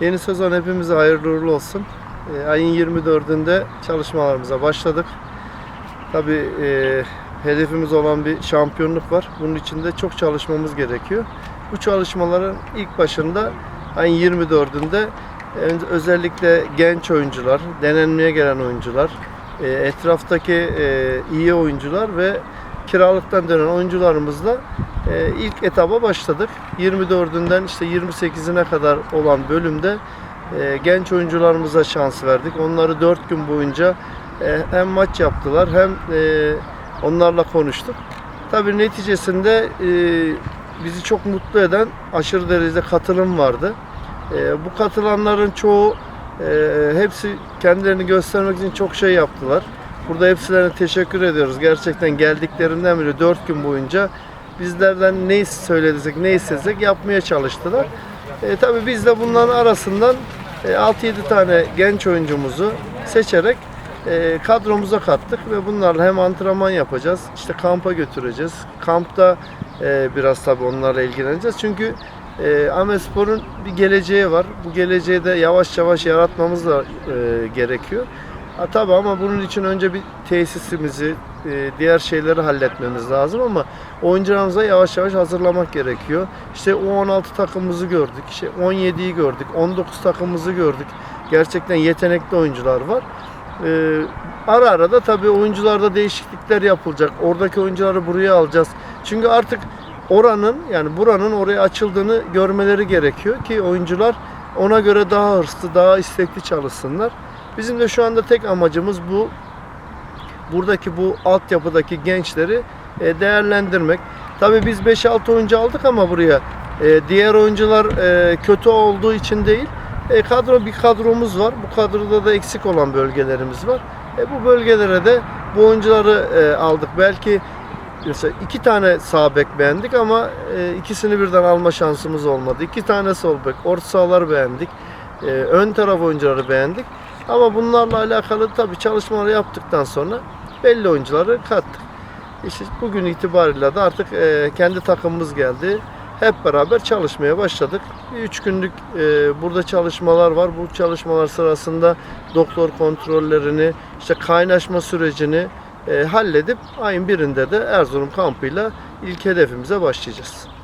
Yeni sezon hepimize hayırlı uğurlu olsun. E, ayın 24'ünde çalışmalarımıza başladık. Tabii e, hedefimiz olan bir şampiyonluk var. Bunun için de çok çalışmamız gerekiyor. Bu çalışmaların ilk başında ayın 24'ünde e, özellikle genç oyuncular, denenmeye gelen oyuncular, e, etraftaki e, iyi oyuncular ve kiralıktan dönen oyuncularımızla e, ilk etaba başladık. 24'ünden işte 28'ine kadar olan bölümde e, genç oyuncularımıza şans verdik. Onları 4 gün boyunca e, hem maç yaptılar hem e, onlarla konuştuk. Tabii neticesinde e, bizi çok mutlu eden aşırı derecede katılım vardı. E, bu katılanların çoğu e, hepsi kendilerini göstermek için çok şey yaptılar. Burada hepsilerine teşekkür ediyoruz. Gerçekten geldiklerinden beri 4 gün boyunca bizlerden ne söylediysek, ne istesek yapmaya çalıştılar. E, tabii biz de bunların arasından e, 6-7 tane genç oyuncumuzu seçerek e, kadromuza kattık ve bunlarla hem antrenman yapacağız, işte kampa götüreceğiz. Kampta e, biraz tabii onlarla ilgileneceğiz. Çünkü e, Amespor'un bir geleceği var. Bu geleceği de yavaş yavaş yaratmamız da e, gerekiyor. Ha, tabii ama bunun için önce bir tesisimizi, e, diğer şeyleri halletmemiz lazım ama oyuncularımıza yavaş yavaş hazırlamak gerekiyor. İşte U16 takımımızı gördük, işte 17'yi gördük, 19 takımımızı gördük. Gerçekten yetenekli oyuncular var. E, ara ara da tabii oyuncularda değişiklikler yapılacak. Oradaki oyuncuları buraya alacağız. Çünkü artık oranın yani buranın oraya açıldığını görmeleri gerekiyor ki oyuncular ona göre daha hırslı, daha istekli çalışsınlar. Bizim de şu anda tek amacımız bu. Buradaki bu altyapıdaki gençleri e, değerlendirmek. Tabii biz 5-6 oyuncu aldık ama buraya e, diğer oyuncular e, kötü olduğu için değil. Kadro bir kadromuz var. Bu kadroda da eksik olan bölgelerimiz var. Bu bölgelere de bu oyuncuları aldık. Belki mesela iki tane sağ bek beğendik ama ikisini birden alma şansımız olmadı. İki tane sol bek, orta sahalar beğendik. Ön taraf oyuncuları beğendik. Ama bunlarla alakalı tabii çalışmaları yaptıktan sonra belli oyuncuları kattık. İşte bugün itibariyle de artık e, kendi takımımız geldi. Hep beraber çalışmaya başladık. 3 günlük e, burada çalışmalar var. Bu çalışmalar sırasında doktor kontrollerini, işte kaynaşma sürecini e, halledip ayın birinde de Erzurum kampıyla ilk hedefimize başlayacağız.